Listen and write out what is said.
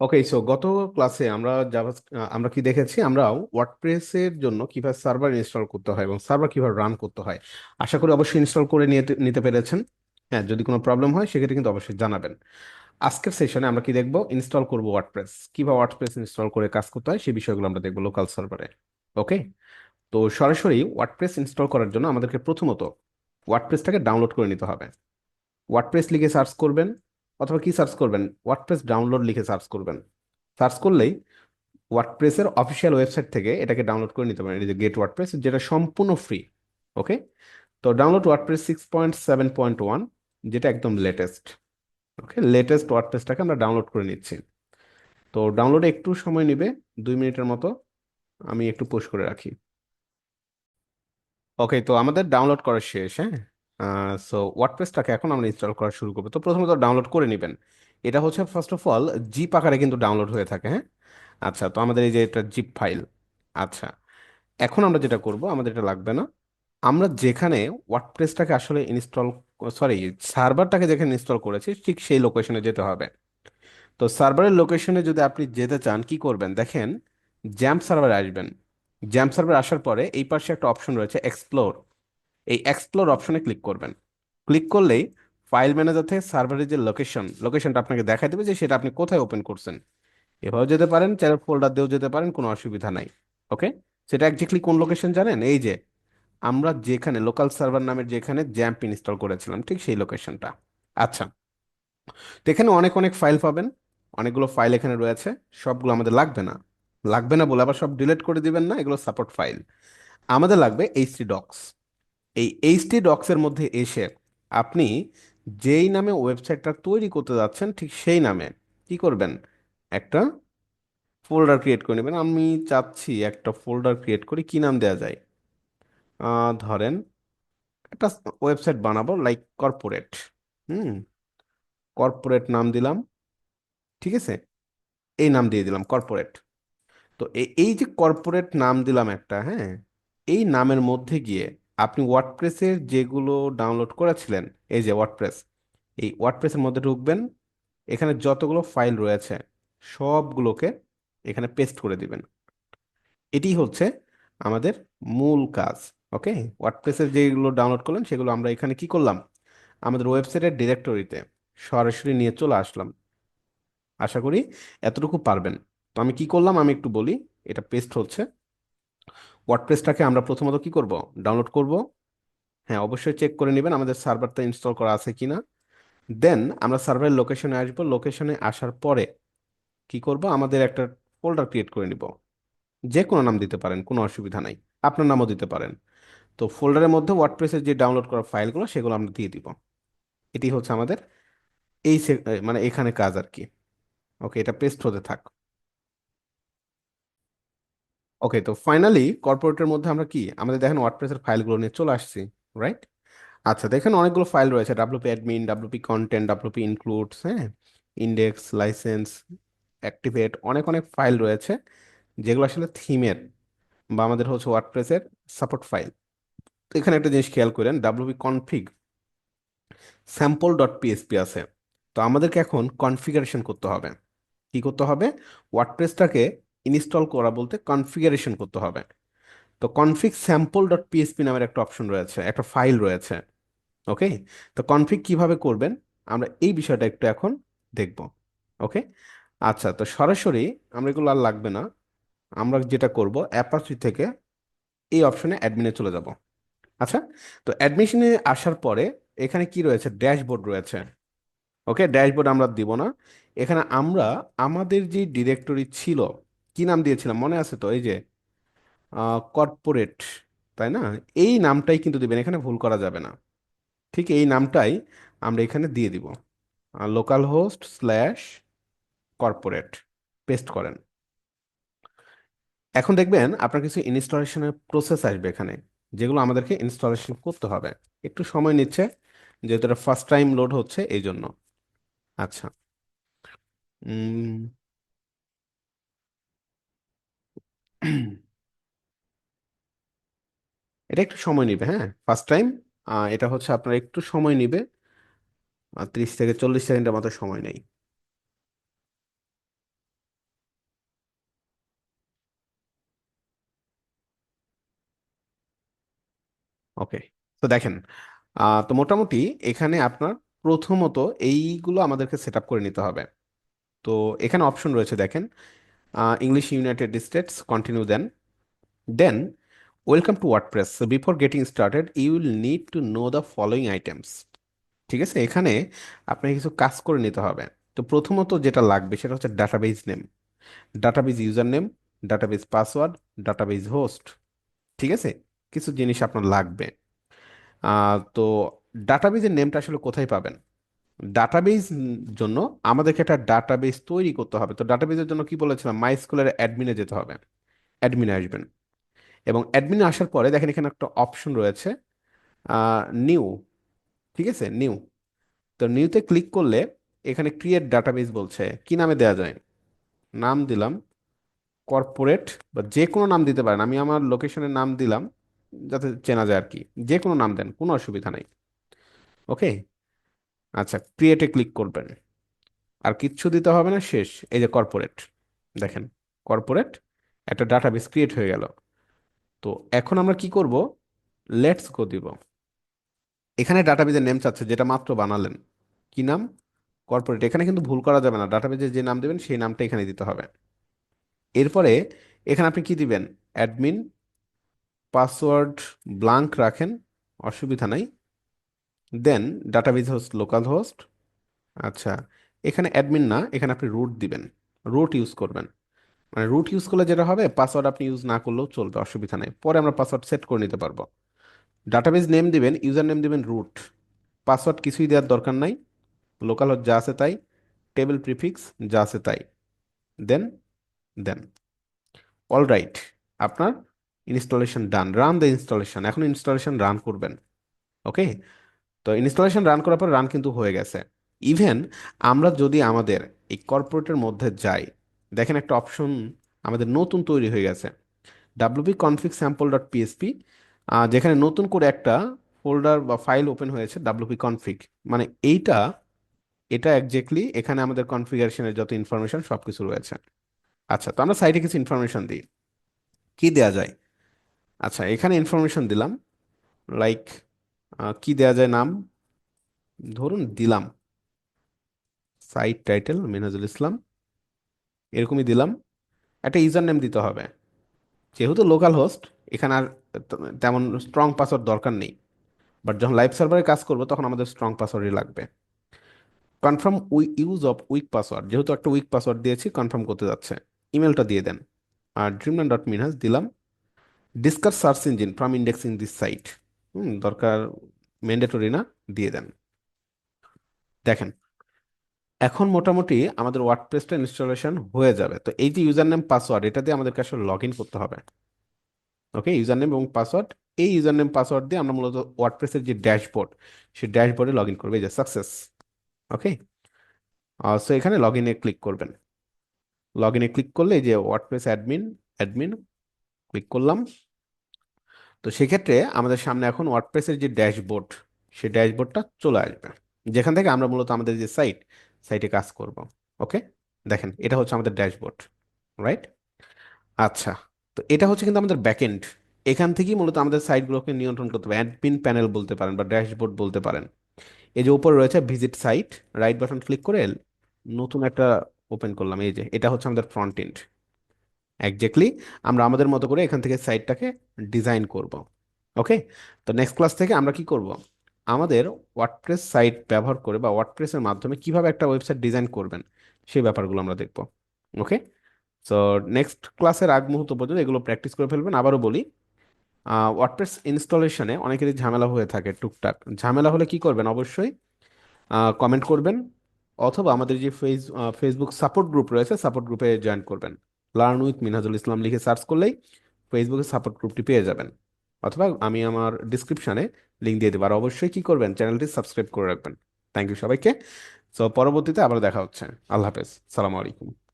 Okay so গত ক্লাসে আমরা জাভা আমরা কি দেখেছি? আমরা ওয়ার্ডপ্রেসের জন্য কীভাবে সার্ভার ইনস্টল করতে হয় এবং সার্ভার কীভাবে রান করতে হয়, আশা করি অবশ্যই ইনস্টল করে নিতে পেরেছেন। হ্যাঁ যদি কোনো প্রবলেম হয়, সেক্ষেত্রে কিন্তু অবশ্যই জানাবেন। আজকের সেশনে আমরা কি দেখব? ইনস্টল করব ওয়ার্ডপ্রেস কীভাবে ওয়ার্ডপ্রেস ইনস্টল করে কাজ করতে হয় সেই বিষয়গুলো আমরা দেখব লোকাল সার্ভারে ওকে তো সরাসরি ওয়ার্ডপ্রেস ইনস্টল করার জন্য আমাদেরকে প্রথমত ওয়ার্ডপ্রেসটাকে ডাউনলোড করে নিতে হবে। ওয়ার্ডপ্রেস লিখে সার্চ করবেন। অথবা কি সার্চ করবেন? ওয়ার্ডপ্রেস ডাউনলোড লিখে সার্চ করবেন। সার্চ করলেই ওয়ার্ডপ্রেসের অফিসিয়াল ওয়েবসাইট থেকে এটাকে ডাউনলোড করে নিতে পারেন। এই যে গেট ওয়ার্ডপ্রেস যেটা সম্পূর্ণ ফ্রি ওকে তো download WordPress six point seven point one যেটা একদম লেটেস্ট ওকে লেটেস্ট ওয়ার্ডপ্রেসটাকে আমরা ডাউনলোড করে নিচ্ছি। তো ডাউনলোডে একটু সময় নেবে, দুই মিনিটের মতো আমি একটু পোস্ট করে রাখি। ওকে তো আমাদের ডাউনলোড করা শেষ হ্যাঁ? সো ওয়ার্ডপ্রেসটাকে এখন আমরা ইনস্টল করা শুরু করব। তো প্রথমত ডাউনলোড করে নেবেন। এটা হচ্ছে ফার্স্ট অফ অল জিপ আকারে কিন্তু ডাউনলোড হয়ে থাকে হ্যাঁ? আচ্ছা তো আমাদের এই যে এটা জিপ ফাইল আচ্ছা। এখন আমরা যেটা করব, আমাদের এটা লাগবে না। আমরা যেখানে ওয়ার্ডপ্রেসটাকে আসলে ইনস্টল সরি সার্ভারটাকে যেখানে ইনস্টল করেছি, ঠিক সেই লোকেশনে যেতে হবে। তো সার্ভারের লোকেশনে যদি আপনি যেতে চান, কি করবেন? দেখেন জ্যাম্প সার্ভারে আসবেন। জ্যাম্প সার্ভার আসার পরে এই পাশে একটা অপশন রয়েছে এক্সপ্লোর এই এক্সপ্লোর অপশনে ক্লিক করবেন। ক্লিক করলেই ফাইল ম্যানেজার থেকে সার্ভারের যে লোকেশন লোকেশনটা আপনাকে দেখাই দেবে যে সেটা আপনি কোথায় ওপেন করছেন। এভাবেও যেতে পারেন চাইলে ফোল্ডার দিয়েও যেতে পারেন, কোনো অসুবিধা নাই ওকে সেটা একজাক্টলি কোন লোকেশন জানেন? এই যে, আমরা যেখানে লোকাল সার্ভার নামের যেখানে জ্যাম্প ইনস্টল করেছিলাম, ঠিক সেই লোকেশনটা আচ্ছা তো এখানে অনেক অনেক ফাইল পাবেন, অনেকগুলো ফাইল এখানে রয়েছে, সবগুলো আমাদের লাগবে না। লাগবে না বলে আবার সব ডিলিট করে দিবেন না, এগুলো সাপোর্ট ফাইল আমাদের লাগবে এইচটি ডক্স এই এইচটি ডক্সের মধ্যে এসে আপনি যেই নামে ওয়েবসাইটটা তৈরি করতে যাচ্ছেন, ঠিক সেই নামে কি করবেন? একটা ফোল্ডার ক্রিয়েট করে নেবেন। আমি চাচ্ছি একটা ফোল্ডার ক্রিয়েট করি কি নাম দেওয়া যায়? ধরেন একটা ওয়েবসাইট বানাবো লাইক কর্পোরেট হুম? কর্পোরেট নাম দিলাম, ঠিক আছে? এই নাম দিয়ে দিলাম কর্পোরেট তো এই যে কর্পোরেট নাম দিলাম একটা হ্যাঁ? এই নামের মধ্যে গিয়ে আপনি ওয়ার্ডপ্রেসের যেগুলো ডাউনলোড করেছিলেন, এই যে ওয়ার্ডপ্রেস এই ওয়ার্ডপ্রেসের মধ্যে ঢুকবেন, এখানে যতগুলো ফাইল রয়েছে, সবগুলোকে এখানে পেস্ট করে দিবেন। এটি হচ্ছে আমাদের মূল কাজ ওকে ওয়ার্ডপ্রেসের যেগুলো ডাউনলোড করলেন, সেগুলো আমরা এখানে কি করলাম? আমাদের ওয়েবসাইটের ডিরেক্টরিতে সরাসরি নিয়ে চলে আসলাম। আশা করি এতটুকু পারবেন। তো আমি কি করলাম? আমি একটু বলি, এটা পেস্ট হচ্ছে। ওয়ার্ডপ্রেসটাকে আমরা প্রথমত কি করব? ডাউনলোড করব। হ্যাঁ অবশ্যই চেক করে নেবেন আমাদের সার্ভারটা ইনস্টল করা আছে কিনা। দেন আমরা সার্ভারের লোকেশনে আসব। লোকেশনে আসার পরে কি করব? আমাদের একটা ফোল্ডার ক্রিয়েট করে নিব। যে কোনো নাম দিতে পারেন, কোনো অসুবিধা নাই। আপনার নামও দিতে পারেন। তো ফোল্ডারের মধ্যে ওয়ার্ডপ্রেসের যে ডাউনলোড করা ফাইলগুলো, সেগুলো আমরা দিয়ে দিব। এটি হচ্ছে আমাদের এই মানে এখানে কাজ আর কি। ওকে এটা পেস্ট হতে থাক। ওকে তো ফাইনালি কর্পোরেটের মধ্যে আমরা কি? আমাদের দেখেন ওয়ার্ডপ্রেসের ফাইলগুলো নিয়ে চলে আসছি রাইট আচ্ছা দেখেন অনেকগুলো ফাইল রয়েছে WP admin WP content WP includes হ্যাঁ? ইন্ডেক্স লাইসেন্স অ্যাক্টিভেট অনেক অনেক ফাইল রয়েছে, যেগুলো আসলে থিমের বা আমাদের হচ্ছে ওয়ার্ডপ্রেসের সাপোর্ট ফাইল এখানে একটা জিনিস খেয়াল করেন WP config sample dot PSP আছে। তো আমাদেরকে এখন কনফিগারেশন করতে হবে। কি করতে হবে? ওয়ার্ডপ্রেসটাকে ইনস্টল করা বলতে কনফিগারেশন করতে হবে। তো কনফিগ স্যাম্পল ডট পিএসপি নামের একটা অপশন রয়েছে, একটা ফাইল রয়েছে ওকে তো কনফিগ কীভাবে করবেন? আমরা এই বিষয়টা একটু এখন দেখব ওকে আচ্ছা তো সরাসরি আমরা এগুলো আর লাগবে না। আমরা যেটা করব অ্যাপাচি থেকে এই অপশনে অ্যাডমিনে চলে যাব। আচ্ছা তো অ্যাডমিশনে আসার পরে এখানে কি রয়েছে? ড্যাশবোর্ড রয়েছে ওকে ড্যাশবোর্ড আমরা দিব না। এখানে আমরা আমাদের যে ডিরেক্টরি ছিল কি নাম দিয়েছিলাম? মনে আছে তো? এই যে কর্পোরেট তাই না? এই নামটাই কিন্তু দিবেন, এখানে ভুল করা যাবে না। ঠিক এই নামটাই আমরা এখানে দিয়ে দিব। Local host slash corporate paste করেন। এখন দেখবেন, আপনার কিছু ইনস্টলেশনের প্রসেস আসবে এখানে, যেগুলো আমাদেরকে ইনস্টলেশন করতে হবে। একটু সময় নিচ্ছে, যেহেতু এটা ফার্স্ট টাইম লোড হচ্ছে এই জন্য আচ্ছা এটা একটু সময় নিবে হ্যাঁ? ফার্স্ট টাইম এটা হচ্ছে আপনার একটু সময় নেবে। ত্রিশ থেকে চল্লিশ সেকেন্ডের মতো সময় নেই। ওকে তো দেখেন তো মোটামুটি এখানে আপনার প্রথমত এইগুলো আমাদেরকে সেট আপ করে নিতে হবে। তো এখানে অপশন রয়েছে, দেখেন English United States continue then then welcome to WordPress before getting started you will need to know the following items ঠিক আছে? এখানে আপনাকে কিছু কাজ করে নিতে হবে। তো প্রথমত যেটা লাগবে সেটা হচ্ছে database name database user name database password database host ঠিক আছে? কিছু জিনিস আপনার লাগবে। তো ডাটাবেজের নেমটা আসলে কোথায় পাবেন? ডাটাবেজ জন্য আমাদেরকে একটা ডাটাবেজ তৈরি করতে হবে। তো ডাটাবেসের জন্য কি বলেছিলাম? মাই স্কুলের অ্যাডমিনে যেতে হবে। অ্যাডমিনে আসবেন। এবং অ্যাডমিনে আসার পরে দেখেন এখানে একটা অপশন রয়েছে নিউ ঠিক আছে? নিউ তো নিউতে ক্লিক করলে এখানে ক্রিয়েট ডাটাবেজ বলছে। কি নামে দেওয়া যায়? নাম দিলাম। কর্পোরেট বা যে কোনো নাম দিতে পারেন। আমি আমার লোকেশনের নাম দিলাম, যাতে চেনা যায় আর কি। যে কোনো নাম দেন, কোনো অসুবিধা নাই। ওকে আচ্ছা ক্রিয়েটে ক্লিক করবেন। আর কিচ্ছু দিতে হবে না, শেষ। এই যে কর্পোরেট দেখেন কর্পোরেট একটা ডাটাবেস ক্রিয়েট হয়ে গেল। তো এখন আমরা কি করব? লেটস গো দিব। এখানে ডাটাবেজের নেম চাচ্ছে, যেটা মাত্র বানালেন। কি নাম? কর্পোরেট এখানে কিন্তু ভুল করা যাবে না। ডাটাবেজে যে নাম দেবেন, সেই নামটা এখানে দিতে হবে। এরপরে এখানে আপনি কি দিবেন? অ্যাডমিন পাসওয়ার্ড ব্লাঙ্ক রাখেন, অসুবিধা নাই। Then database host local host আচ্ছা এখানে অ্যাডমিন না, এখানে আপনি রুট দিবেন। রুট ইউজ করবেন। মানে রুট ইউজ করলে যেটা হবে পাসওয়ার্ড আপনি ইউজ না করলেও চলবে, অসুবিধা নেই। পরে আমরা পাসওয়ার্ড সেট করে নিতে পারব। ডাটাবেজ নেম দিবেন ইউজার নেম দিবেন রুট পাসওয়ার্ড কিছুই দেওয়ার দরকার নাই। লোকাল হোস্ট যা আছে তাই টেবিল প্রিফিক্স যা আছে তাই। দেন দেন অল রাইট আপনার installation done run the installation এখন ইনস্টলেশন রান করবেন। ওকে তো ইনস্টলেশন রান করার পর রান কিন্তু হয়ে গেছে। ইভেন আমরা যদি আমাদের এই কর্পোরেটের মধ্যে যাই, দেখেন একটা অপশন আমাদের নতুন তৈরি হয়ে গেছে। WP config sample dot PSP যেখানে নতুন করে একটা ফোল্ডার বা ফাইল ওপেন হয়েছে ডাব্লিউপি কনফিগ মানে এইটা, এটা একজ্যাক্টলি এখানে আমাদের কনফিগারেশনের যত ইনফরমেশন সব কিছু রয়েছে। আচ্ছা তো আমরা সাইটে কিছু ইনফরমেশন দিই। কি দেয়া যায়? আচ্ছা এখানে ইনফরমেশন দিলাম। লাইক কি দেয়া যায় নাম? ধরুন দিলাম। Site title Minhajul Islam. এরকমই দিলাম। একটা ইউজার নেম দিতে হবে। যেহেতু লোকাল হোস্ট এখানে আর তেমন স্ট্রং পাসওয়ার্ড দরকার নেই। বাট যখন লাইভ সার্ভারে কাজ করব, তখন আমাদের স্ট্রং পাসওয়ার্ডই লাগবে। Confirm we use of weak password যেহেতু একটা উইক পাসওয়ার্ড দিয়েছি কনফার্ম করতে যাচ্ছে। ইমেলটা দিয়ে দেন। আর ড্রিমল্যান্ড ডট মিনহাজ দিলাম। Discuss search engine from indexing this site hmm, দরকার ম্যান্ডেটরি না, দিয়ে দেন। দেখেন, এখন মোটামুটি আমাদের ওয়ার্ডপ্রেসটা ইনস্টলেশন হয়ে যাবে। তো এই যে ইউজার নেম পাসওয়ার্ড এটা দিয়ে আমাদেরকে আসলে লগ ইন করতে হবে। ওকে ইউজার নেম এবং পাসওয়ার্ড এই ইউজার নেম পাসওয়ার্ড দিয়ে আমরা মূলত ওয়ার্ডপ্রেসের যে ড্যাশবোর্ড সেই ড্যাশবোর্ডে লগ ইন করবে। এই যে সাকসেস ওকে সো এখানে লগ ইনে ক্লিক করবেন। লগ ইনে ক্লিক করলে এই যে ওয়ার্ডপ্রেস অ্যাডমিন অ্যাডমিন ক্লিক করলাম। তো সেক্ষেত্রে আমাদের সামনে এখন ওয়ার্ডপ্রেসের যে ড্যাশবোর্ড সেই ড্যাশবোর্ডটা চলে আসবে। যেখান থেকে আমরা মূলত আমাদের যে সাইট সাইটে কাজ করব ওকে দেখেন, এটা হচ্ছে আমাদের ড্যাশবোর্ড রাইট আচ্ছা তো এটা হচ্ছে কিন্তু আমাদের ব্যাকএন্ড এখান থেকেই মূলত আমাদের সাইটগুলোকে নিয়ন্ত্রণ করতে পারেন অ্যাডমিন প্যানেল বলতে পারেন বা ড্যাশবোর্ড বলতে পারেন। এই যে উপরে রয়েছে visit site right button click করে নতুন একটা ওপেন করলাম, এই যে, এটা হচ্ছে আমাদের ফ্রন্ট এন্ড একজ্যাক্টলি আমরা আমাদের মতো করে এখান থেকে সাইটটাকে ডিজাইন করব। ওকে তো নেক্সট ক্লাস থেকে আমরা কি করব? আমাদের ওয়ার্ডপ্রেস সাইট ব্যবহার করে বা ওয়ার্ডপ্রেসের মাধ্যমে কীভাবে একটা ওয়েবসাইট ডিজাইন করবেন, সেই ব্যাপারগুলো আমরা দেখব। ওকে সো নেক্সট ক্লাসের আগ মুহূর্ত পর্যন্ত এগুলো প্র্যাকটিস করে ফেলবেন। আবারও বলি ওয়ার্ডপ্রেস ইনস্টলেশনে অনেকেরই ঝামেলা হয়ে থাকে টুকটাক। ঝামেলা হলে কি করবেন? অবশ্যই কমেন্ট করবেন অথবা আমাদের যে ফেস ফেসবুক সাপোর্ট গ্রুপ রয়েছে সাপোর্ট গ্রুপে জয়েন করবেন। লার্ন উইথ মিনহাজুল ইসলাম লিখে সার্চ করলেই ফেসবুকে সাপোর্ট গ্রুপটি পেয়ে যাবেন। অথবা আমি আমার ডিসক্রিপশানে লিঙ্ক দিয়ে দেবো। আর অবশ্যই কী করবেন? চ্যানেলটি সাবস্ক্রাইব করে রাখবেন। থ্যাংক ইউ সবাইকে। সো পরবর্তীতে আবার দেখা হচ্ছে। আল্লাহ হাফেজ। সালামু আলাইকুম।